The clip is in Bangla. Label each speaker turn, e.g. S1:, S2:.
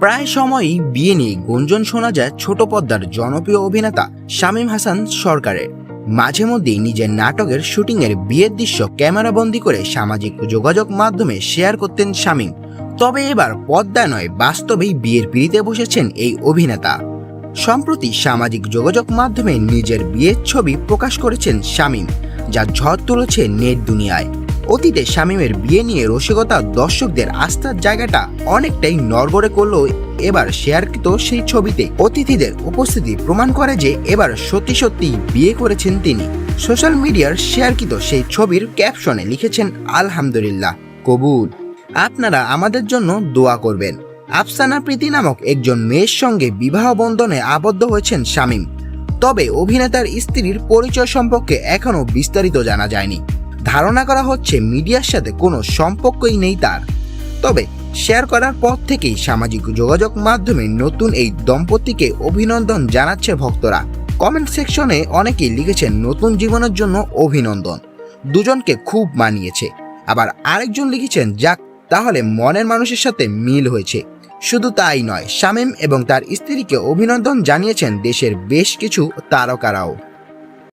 S1: প্রায় সময়ই বিয়ে নিয়ে গুঞ্জন শোনা যায় ছোট পদ্মার জনপ্রিয় অভিনেতা শামীম হাসান সরকারের। মাঝে মধ্যেই নিজের নাটকের শুটিংয়ের বিয়ের দৃশ্য ক্যামেরাবন্দি করে সামাজিক যোগাযোগ মাধ্যমে শেয়ার করতেন শামীম। তবে এবার পদ্মা নয়, বাস্তবেই বিয়ের পিড়িতে বসেছেন এই অভিনেতা। সম্প্রতি সামাজিক যোগাযোগ মাধ্যমে নিজের বিয়ের ছবি প্রকাশ করেছেন শামীম, যা ঝড় তুলেছে নেট দুনিয়ায়। অতীতে শামীমের বিয়ে নিয়ে রসিকতা দর্শকদের আস্থার জায়গাটা অনেকটাই নড়বড়ে করলেও এবার শেয়ারকৃত সেই ছবিতে। অতিথিদের উপস্থিতি প্রমাণ করে যে এবার সত্যি সত্যি বিয়ে করেছেন তিনি। সোশ্যাল মিডিয়ার শেয়ারকৃত সেই ছবির ক্যাপশনে লিখেছেন, আলহামদুলিল্লাহ, কবুল। আপনারা আমাদের জন্য দোয়া করবেন। আফসানা প্রীতি নামক একজন মেয়ের সঙ্গে বিবাহ বন্ধনে আবদ্ধ হয়েছেন শামীম। তবে অভিনেতার স্ত্রীর পরিচয় সম্পর্কে এখনও বিস্তারিত জানা যায়নি। ধারণা করা হচ্ছে মিডিয়ার সাথে কোনো সম্পর্কই নেই তার। তবে শেয়ার করার পর থেকেই সামাজিক যোগাযোগ মাধ্যমে নতুন এই দম্পতিকে অভিনন্দন জানাচ্ছে ভক্তরা। কমেন্ট সেকশনে অনেকেই লিখেছেন, নতুন জীবনের জন্য অভিনন্দন। দুজনকে খুব মানিয়েছে। আবার আরেকজন লিখেছেন, যাক, তাহলে মনের মানুষের সাথে মিল হয়েছে। শুধু তাই নয়, শামীম এবং তার স্ত্রীকে অভিনন্দন জানিয়েছেন দেশের বেশ কিছু তারকারাও।